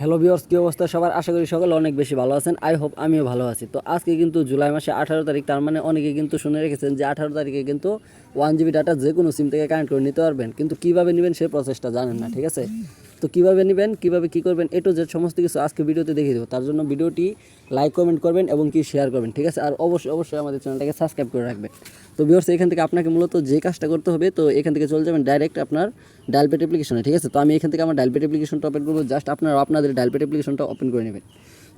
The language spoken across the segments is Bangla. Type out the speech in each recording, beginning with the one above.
হ্যালো ভিওর্স কী অবস্থা? সবার আশা করি সকলে অনেক বেশি ভালো আছেন। আই হোপ আমিও ভালো আছি। তো আজকে কিন্তু জুলাই মাসে আঠারো তারিখ, তার মানে অনেকে কিন্তু শুনে রেখেছেন যে আঠারো তারিখে কিন্তু ওয়ান জিবি ডাটা যে কোনো সিম থেকে কানেক্ট করে নিতে পারবেন। কিন্তু কীভাবে নেবেন সেই প্রসেসটা জানেন না, ঠিক আছে? তো কীভাবে নেবেন, কীভাবে কী করবেন এটু যে সমস্ত কিছু আজকে ভিডিওতে দেখিয়ে দেবো। তার জন্য ভিডিওটি লাইক কমেন্ট করবেন এবং কি শেয়ার করবেন, ঠিক আছে? আর অবশ্যই অবশ্যই আমাদের চ্যানেলটাকে সাবস্ক্রাইব করে রাখবেন। তো ভিউয়ার্স এখান থেকে আপনাকে মূলত যে কাজটা করতে হবে, তো এখান থেকে চলে যাবেন ডাইরেক্ট আপনার ডায়ালপেট অ্যাপ্লিকেশনে ঠিক আছে? তো আমি এখান থেকে আমার ডায়ালপেট অ্যাপ্লিকেশনটা ওপেন করব। জাস্ট আপনার আপনাদের ডায়ালপেট অ্যাপ্লিকেশনটা ওপেন করে নেবেন।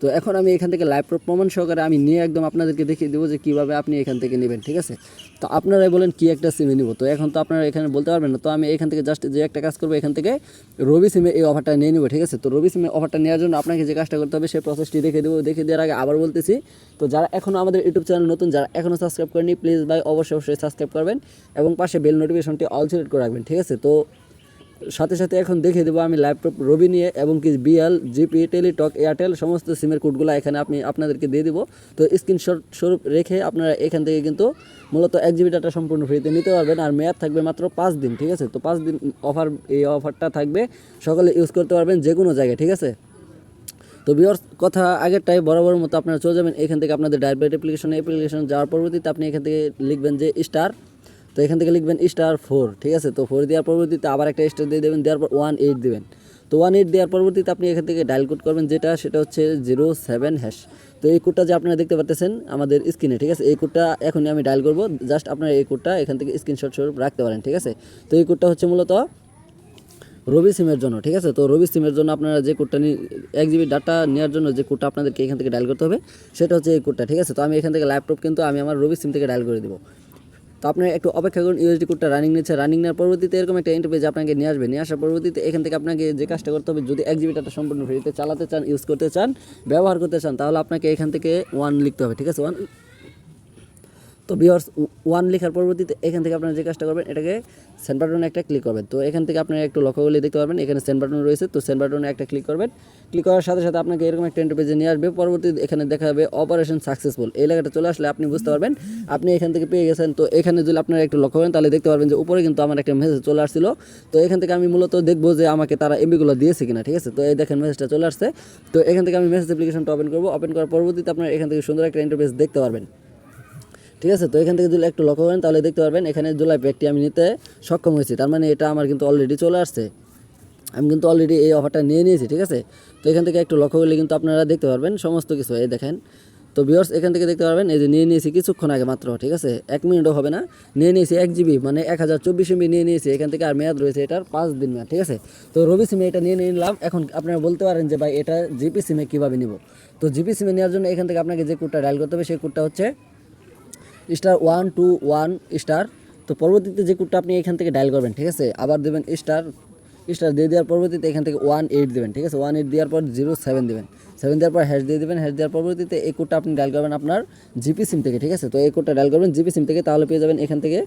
তো এখন আমি এখান থেকে লাইভ প্রমাণ সহকারে আমি নিয়ে একদম আপনাদেরকে দেখিয়ে দেবো যে কীভাবে আপনি এখান থেকে নেবেন, ঠিক আছে? তো আপনারাই বলেন কী একটা সিমে নিব। তো এখন তো আপনারা এখানে বলতে পারবেন না, তো আমি এখান থেকে জাস্ট যে একটা কাজ করব, এখান থেকে রবি সিমে এই অফারটা নিয়ে নেব, ঠিক আছে? তো রবি সিমে অফারটা নেওয়ার জন্য আপনাকে যে কাজটা করতে হবে, সেই প্রসেসটি দেখে দেবো দেখে দেওয়ার আগে আবার বলতেছি। তো যারা এখনও আমাদের ইউটিউব চ্যানেল নতুন, যারা এখনও সাবস্ক্রাইব করেনি প্লিজ ভাই, অবশ্যই অবশ্যই সাবস্ক্রাইব করবেন এবং পাশে বেল নোটিফিকেশনটি অল সিলেক্ট করে রাখবেন, ঠিক আছে? তো সাথে সাথে এখন দেখিয়ে দেবো আমি ল্যাপটপ রবি নিয়ে এবং কি বিএল জিপি টেলিটক এয়ারটেল সমস্ত সিমের কোডগুলো এখানে আপনি আপনাদেরকে দিয়ে দিব। তো স্ক্রিনশট স্বরূপ রেখে আপনারা এখান থেকে কিন্তু মূলত এক জিবি ডাটা সম্পূর্ণ ফ্রিতে নিতে পারবেন। আর মেয়াদ থাকবে মাত্র পাঁচ দিন, ঠিক আছে? তো পাঁচ দিন অফার এই অফারটা থাকবে। সকলে ইউজ করতে পারবেন যে কোনো জায়গায়, ঠিক আছে? তো বিয়ার্স কথা আগেরটাই বরাবর মতো আপনারা চলে যাবেন। এখান থেকে আপনাদের ডায়াবেট অ্যাপ্লিকেশন অ্যাপ্লিকেশন যাওয়ার পরবর্তীতে আপনি এখান থেকে লিখবেন যে স্টার এখান থেকে লিখবেন স্টার ফোর ঠিক আছে? তো ফোর দেওয়ার পরবর্তীতে আবার একটা স্টার দিয়ে দেবেন, দেওয়ার পর ওয়ান এইট দেবেন। তো ওয়ান এইট দেওয়ার পরবর্তীতে আপনি এখান থেকে ডায়াল কোড করবেন, যেটা সেটা হচ্ছে জিরো সেভেন হ্যাশ তো এই কোডটা যে আপনারা দেখতে পাচ্ছেন আমাদের স্ক্রিনে ঠিক আছে? এই কোডটা এখনই আমি ডায়াল করব জাস্ট আপনারা এই কোডটা এখান থেকে স্ক্রিনশট স্বরূপ রাখতে পারেন, ঠিক আছে? তো এই কোডটা হচ্ছে মূলত রবি সিমের জন্য, ঠিক আছে? তো রবি সিমের জন্য আপনারা যে কোডটা এক জিবি ডাটা নেওয়ার জন্য যে কোডটা আপনাদেরকে এখান থেকে ডায়াল করতে হবে, সেটা হচ্ছে এই কোডটা ঠিক আছে? তো আমি এখান থেকে ল্যাপটপ কিন্তু আমি আমার রবি সিম থেকে ডায়াল করে দেবো। তো আপনারা একটু অপেক্ষা করুন ইউএসডি কোডটা রানিং নিচ্ছে। রানিং নেওয়ার পরবর্তীতে এরকম একটা ইন্টারপেজ আপনাকে নিয়ে আসবে। নিয়ে আসার পরবর্তীতে এখান থেকে আপনাকে যে কাজটা করতে হবে, যদি এক জিবি ডাটা সম্পূর্ণ ফ্রিতে চালাতে চান ইউজ করতে চান, ব্যবহার করতে চান, তাহলে আপনাকে এখান থেকে ওয়ান লিখতে হবে, ঠিক আছে? ওয়ান তো বিয়ার্স ওয়ান লেখার পরবর্তীতে এখান থেকে আপনারা যে কাজটা করবেন, এটাকে সেন্ড বাটনে একটা ক্লিক করবেন। তো এখান থেকে আপনারা একটু লক্ষ্য করলে দেখতে পারবেন, এখানে সেন্ড বাটন রয়েছে, তো সেন্ড বাটনে একটা ক্লিক করবেন। ক্লিক করার সাথে সাথে আপনাকে এরকম একটা ইন্টারপেজে নিয়ে আসবে। পরবর্তী এখানে দেখা যাবে অপারেশন সাকসেসফুল এই লেখাটা চলে আসলে আপনি বুঝতে পারবেন, আপনি এখান থেকে পেয়ে গেছেন। তো এখানে যদি আপনারা একটু লক্ষ্য করেন, তাহলে দেখতে পারবেন যে উপরে কিন্তু আমার একটা মেসেজ চলে আসছিল। তো এখান থেকে আমি মূলত দেখব যে আমাকে তারা এমবিগুলো দিয়েছে কিনা, ঠিক আছে? তো এই দেখেন মেসেজটা চলে আসছে। তো এখান থেকে আমি মেসেজ অ্যাপ্লিকেশনটা ওপেন করব। ওপেন করার পরবর্তীতে আপনারা এখান থেকে সুন্দর একটা ইন্টারপেজ দেখতে পারবেন। ঠিক আছে? তো এখান থেকে যদি একটু লক্ষ্য করেন, তাহলে দেখতে পারবেন এখানে জুলাই প্যাকটি আমি নিতে সক্ষম হয়েছি। তার মানে এটা আমার কিন্তু অলরেডি চলে আসছে। আমি কিন্তু অলরেডি এই অফারটা নিয়ে নিয়েছি, ঠিক আছে? তো এখান থেকে একটু লক্ষ্য করলে কিন্তু আপনারা দেখতে পারবেন সমস্ত কিছু। এই দেখেন। তো ভিউয়ার্স এখান থেকে দেখতে পারবেন, এই যে নিয়ে নিয়েছি কিছুক্ষণ আগে মাত্র, ঠিক আছে? এক মিনিটও হবে না। নিয়ে নিয়েছি এক জিবি মানে এক হাজার চব্বিশ এমবি নিয়ে নিয়েছি। এখান থেকে আর মেয়াদ রয়েছে এটার পাঁচ দিন মেয়াদ, ঠিক আছে? তো রবি সিমে এটা নিয়ে নিয়ে নিলাম। এখন আপনারা বলতে পারেন যে, ভাই, এটা জিপি সিমে কীভাবে নিব? তো জিপি সিমে নেওয়ার জন্য এখান থেকে আপনাকে যে কোডটা ডায়াল করতে হবে, সেই কোডটা হচ্ছে star one two one star তো পরবর্তীতে যে কোডটা আপনি এখান থেকে ডায়াল করবেন, ঠিক আছে? আবার দেবেন স্টার স্টার দিয়ে দেওয়ার পরবর্তীতে এখান থেকে ওয়ান এইট দেবেন, ঠিক আছে? ওয়ান এইট দেওয়ার পর জিরো সেভেন দেবেন। সেভেন দেওয়ার পর হ্যাশ দিয়ে দেবেন হ্যাশ দেওয়ার পরবর্তীতে এই কোডটা আপনি ডায়াল করবেন আপনার জিপি সিম থেকে, ঠিক আছে? তো এই কোডটা ডায়াল করবেন জিপি সিম থেকে, তাহলে পেয়ে যাবেন এখান থেকে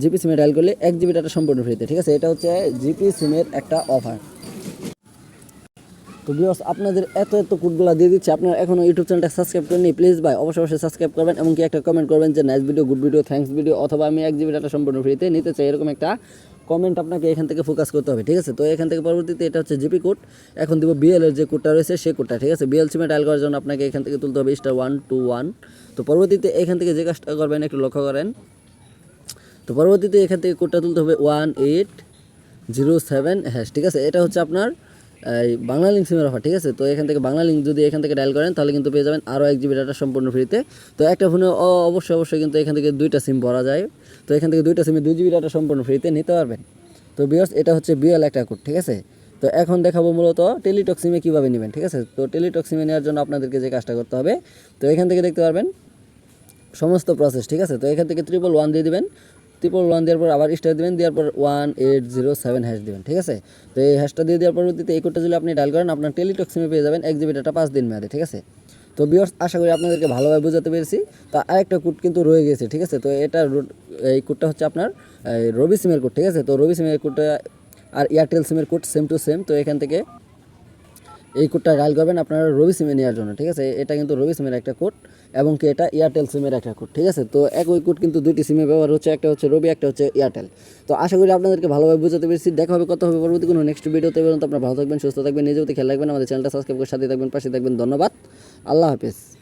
জিপি সিমে ডায়াল করলে এক জিবি ডাটা সম্পূর্ণ ফ্রিতে ঠিক আছে? এটা হচ্ছে জিপি সিমের একটা অফার তো বিয়স আপনাদের এত এত কোডগুলো দিয়ে দিচ্ছে, আপনারা এখনও ইউটিউব চ্যানেলটা সাবস্ক্রাইব করেনি প্লিজ ভাই, অবশ্যই অবশ্যই সাবস্ক্রাইব করবেন এবং কি একটা কমেন্ট করবেন যে nice video good video thanks video অথবা আমি এক জিবি ডাটা সম্পূর্ণ ফ্রিতে নিতে চাই, এরকম একটা কমেন্ট আপনাকে এখান থেকে ফোকাস করতে হবে, ঠিক আছে? তো এখান থেকে পরবর্তীতে এটা হচ্ছে জিপি কোড এখন দিব বিএল এর যে কোডটা রয়েছে, সেই কোডটা ঠিক আছে? বিএল সিমে ডায়াল করার জন্য আপনাকে এখান থেকে তুলতে হবে স্টার ওয়ান টু ওয়ান তো পরবর্তীতে এখান থেকে যে কাজটা করবেন, একটু লক্ষ্য করেন, তো পরবর্তীতে এখান থেকে কোডটা তুলতে হবে one eight zero seven hash ঠিক আছে? এটা হচ্ছে আপনার বাংলা লিঙ্ক সিমের অফার ঠিক আছে? তো এখান থেকে বাংলা লিঙ্ক যদি এখান থেকে ডায়াল করেন, তাহলে কিন্তু পেয়ে যাবেন আরও এক জিবি ডাটা সম্পূর্ণ ফ্রিতে তো। একটা ফোনে অবশ্যই অবশ্যই কিন্তু এখান থেকে দুইটা সিম ভরা যায়। তো এখান থেকে দুইটা সিমে দুই জিবি ডাটা সম্পূর্ণ ফ্রিতে নিতে পারবেন। তো বিয়ার্স এটা হচ্ছে বিএল একটা কোড ঠিক আছে? তো এখন দেখাবো মূলত টেলিটক সিমে কীভাবে নেবেন, ঠিক আছে? তো টেলিটক সিমে নেওয়ার জন্য আপনাদেরকে যে কাজটা করতে হবে, তো এখান থেকে দেখতে পারবেন সমস্ত প্রসেস ঠিক আছে? তো এখান থেকে ট্রিপল ওয়ান দিয়ে দিবেন। ট্রিপল ওয়ান দেওয়ার পর আবার স্টার দিবেন, দেওয়ার পর one eight zero seven hash দিবেন, ঠিক আছে? তো এই হ্যাশটা দিয়ে দেওয়ার পরবর্তীতে এই কোডটা যদি আপনি ডায়াল করেন, আপনার টেলিটক সিমে পেয়ে যাবেন, এক জিবি ডাটা পাঁচ দিন মেয়াদে, ঠিক আছে? তো বিয়ার্স আশা করি আপনাদেরকে ভালোভাবে বোঝাতে পেরেছি। তো আরেকটা কোড কিন্তু রয়ে গেছে, ঠিক আছে? তো এটা এই কোডটা হচ্ছে আপনার রবি সিমের কোড ঠিক আছে? তো রবি সিমের কোডটা আর এয়ারটেল সিমের কোড সেম টু সেম তো এখান থেকে এই কোডটা ডায়াল করবেন আপনারা রবি সিমে নেওয়ার জন্য, ঠিক আছে? এটা কিন্তু রবি সিমের একটা কোড এবং কি এটা এয়ারটেল সিমের একটা কোড, ঠিক আছে? তো এক ওই কোড কিন্তু দুইটি সিমে ব্যবহার হচ্ছে, একটা হচ্ছে রবি, একটা হচ্ছে এয়ারটেল তো আশা করি আপনাদেরকে ভালোভাবে বুঝাতে পেরেছি। দেখা হবে কত হবে পরবর্তী কোনো নেক্সট ভিডিওতে পর্যন্ত আপনারা ভালো থাকবেন, সুস্থ থাকবেন নিজেও খেয়াল রাখবেন। আমাদের চ্যানেলটা সাবস্ক্রাইব করে সাথে থাকবেন পাশে থাকবেন। ধন্যবাদ। আল্লাহ হাফেজ।